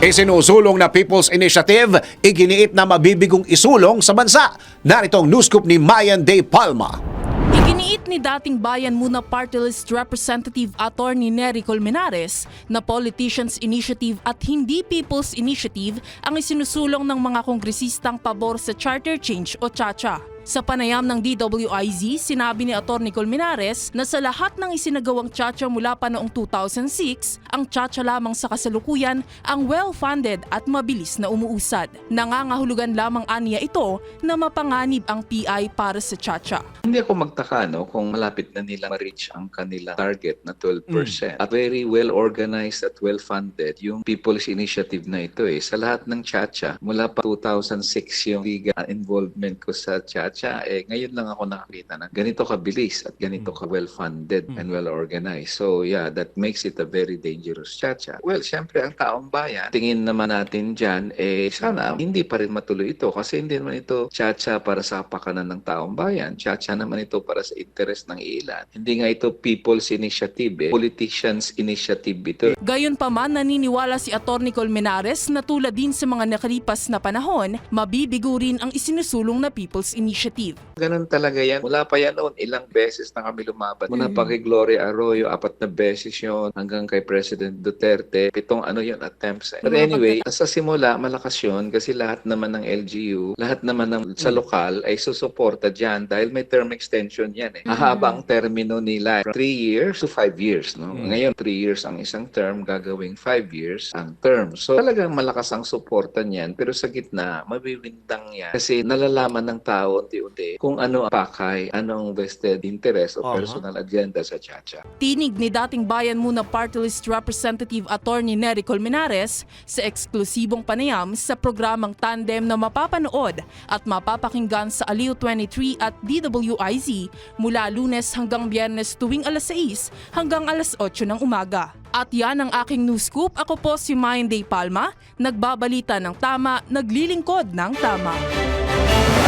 Isinusulong na People's Initiative, iginiit na mabibigong isulong sa bansa. Narito ang news scoop ni Mayan Day Palma. Iginiit ni dating Bayan Muna Party List Representative Attorney Nery Colmenares na Politicians Initiative at hindi People's Initiative ang isinusulong ng mga kongresistang pabor sa Charter Change o CHACHA. Sa panayam ng DWIZ, sinabi ni Attorney Colmenares na sa lahat ng isinagawang CHACHA mula pa noong 2006, ang CHACHA lamang sa kasalukuyan ang well-funded at mabilis na umuusad. Nangangahulugan lamang aniya ito na mapanganib ang PI para sa CHACHA. Hindi ako magtaka no kung malapit na nila ma-reach ang kanilang target na 12%. At very well organized at well funded yung People's Initiative na ito eh. Sa lahat ng Chacha, mula pa 2006 yung liga involvement ko sa Chacha, eh ngayon lang ako nakakita na ganito kabilis at ganito ka well funded and well organized. So yeah, that makes it a very dangerous Chacha. Well, syempre ang taong bayan, tingin naman natin dyan, eh sana hindi pa rin matuloy ito kasi hindi naman ito Chacha para sa kapakanan ng taong bayan. Chacha naman ito para sa interest ng ilan. Hindi nga ito people's initiative, eh. politicians initiative ito. Gayunpaman naniniwala si Attorney Colmenares na tulad din sa mga nakalipas na panahon, mabibigo rin ang isinusulong na People's Initiative. Ganun talaga yan. Mula pa yan noon, ilang beses na kami lumaban. Mula pa kay Gloria Arroyo, apat na beses yon hanggang kay President Duterte, pitong ano yun attempts. But anyway, sa simula, malakas yun kasi lahat naman ng LGU, lahat naman ng sa lokal ay susuporta dyan dahil may term extension yan eh. Mahaba ang termino nila. 3 years to 5 years. No? Ngayon, 3 years ang isang term, gagawing 5 years ang term. So talagang malakas ang suporta niyan pero sa gitna, mabiwindang yan. Kasi nalalaman ng tao unti-unti kung ano ang pakay, anong vested interest o Aha. personal agenda sa Chacha. Tinig ni dating Bayan Muna Party List Representative Attorney Nery Colmenares sa eksklusibong panayam sa programang Tandem na mapapanood at mapapakinggan sa Aliw 23 at DWIZ mula lunes hanggang biyernes tuwing alas 6 hanggang alas 8 ng umaga. At yan ang aking news scoop. Ako po si Mayan Day Palma, nagbabalita ng tama, naglilingkod ng tama.